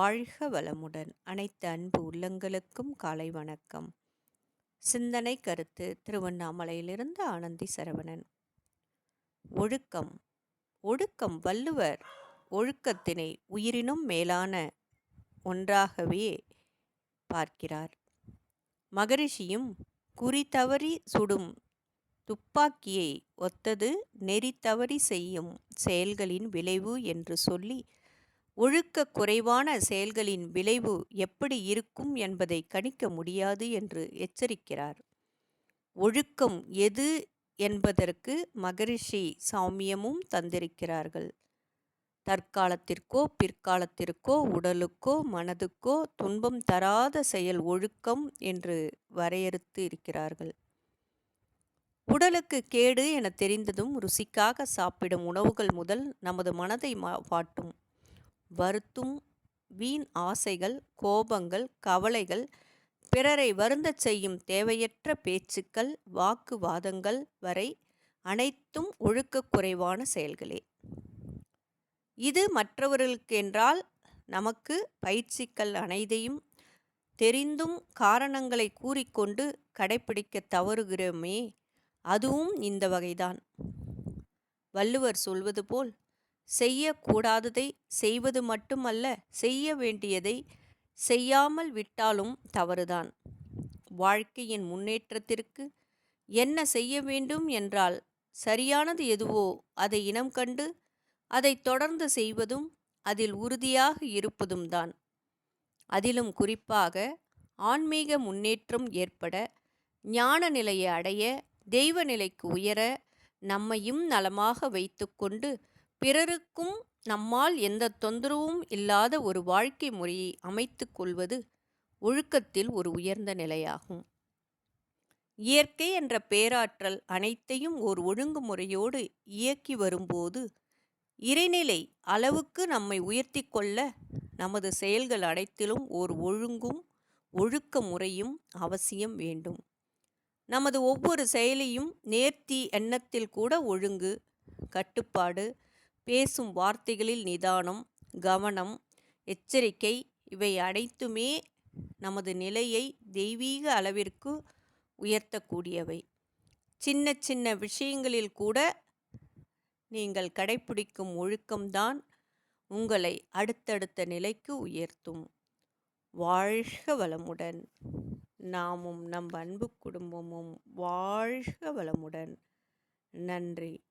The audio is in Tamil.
வாழ்க வளமுடன். அனைத்து அன்பு உள்ளங்களுக்கும் காலை வணக்கம். சிந்தனை கருத்து திருவண்ணாமலையிலிருந்து ஆனந்தி சரவணன். ஒழுக்கம். ஒழுக்கம் வள்ளுவர் ஒழுக்கத்தினை உயிரினும் மேலான ஒன்றாகவே பார்க்கிறார். மகரிஷியும் குறி தவறி சுடும் துப்பாக்கியை ஒத்தது நெறி தவறி செய்யும் செயல்களின் விளைவு என்று சொல்லி ஒழுக்க குறைவான செயல்களின் விளைவு எப்படி இருக்கும் என்பதை கணிக்க முடியாது என்று எச்சரிக்கிறார். ஒழுக்கம் எது என்பதற்கு மகரிஷி சாமியமும் தந்திருக்கிறார்கள். தற்காலத்திற்கோ பிற்காலத்திற்கோ உடலுக்கோ மனதுக்கோ துன்பம் தராத செயல் ஒழுக்கம் என்று வரையறுத்து இருக்கிறார்கள். உடலுக்கு கேடு என தெரிந்ததும் ருசிக்காக சாப்பிடும் உணவுகள் முதல் நமது மனதை வாட்டும். வருத்தும் வீண் ஆசைகள் கோபங்கள் கவலைகள் பிறரை வருந்தச் செய்யும் தேவையற்ற பேச்சுக்கள் வாக்குவாதங்கள் வரை அனைத்தும் ஒழுக்கக் குறைவான செயல்களே. இது மற்றவர்களுக்கு என்றால் நமக்கு பயிற்சிகள் அனைத்தையும் தெரிந்தும் காரணங்களை கூறிக்கொண்டு கடைப்பிடிக்க தவறுகிறோமே அதுவும் இந்த வகைதான். வள்ளுவர் சொல்வது போல் செய்யக்கூடாததை செய்வது மட்டுமல்ல செய்ய வேண்டியதை செய்யாமல் விட்டாலும் தவறுதான். வாழ்க்கையின் முன்னேற்றத்திற்கு என்ன செய்ய வேண்டும் என்றால் சரியானது எதுவோ அதை இனம் கண்டு அதை தொடர்ந்து செய்வதும் அதில் உறுதியாக இருப்பதும் தான் அதிலும் குறிப்பாக ஆன்மீக முன்னேற்றம் ஏற்பட ஞான நிலையை அடைய தெய்வ நிலைக்கு உயர நம்மையும் நலமாக வைத்துக்கொண்டு பிறருக்கும் நம்மால் எந்த தொந்தரவும் இல்லாத ஒரு வாழ்க்கை முறையை அமைத்து கொள்வது ஒழுக்கத்தில் ஒரு உயர்ந்த நிலையாகும். இயற்கை என்ற பேராற்றல் அனைத்தையும் ஓர் ஒழுங்குமுறையோடு இயக்கி வரும்போது இறைநிலை அளவுக்கு நம்மை உயர்த்தி கொள்ள நமது செயல்கள் அனைத்திலும் ஓர் ஒழுங்கும் ஒழுக்க முறையும் அவசியம் வேண்டும். நமது ஒவ்வொரு செயலையும் நேர்த்தி எண்ணத்தில் கூட ஒழுங்கு கட்டுப்பாடு பேசும் வார்த்தைகளில் நிதானம் கவனம் எச்சரிக்கை இவை அனைத்துமே நமது நிலையை தெய்வீக அளவிற்கு உயர்த்தக்கூடியவை. சின்ன சின்ன விஷயங்களில் கூட நீங்கள் கடைப்பிடிக்கும் ஒழுக்கம்தான் உங்களை அடுத்தடுத்த நிலைக்கு உயர்த்தும். வாழ்க வளமுடன். நாமும் நம் அன்பு குடும்பமும் வாழ்க வளமுடன். நன்றி.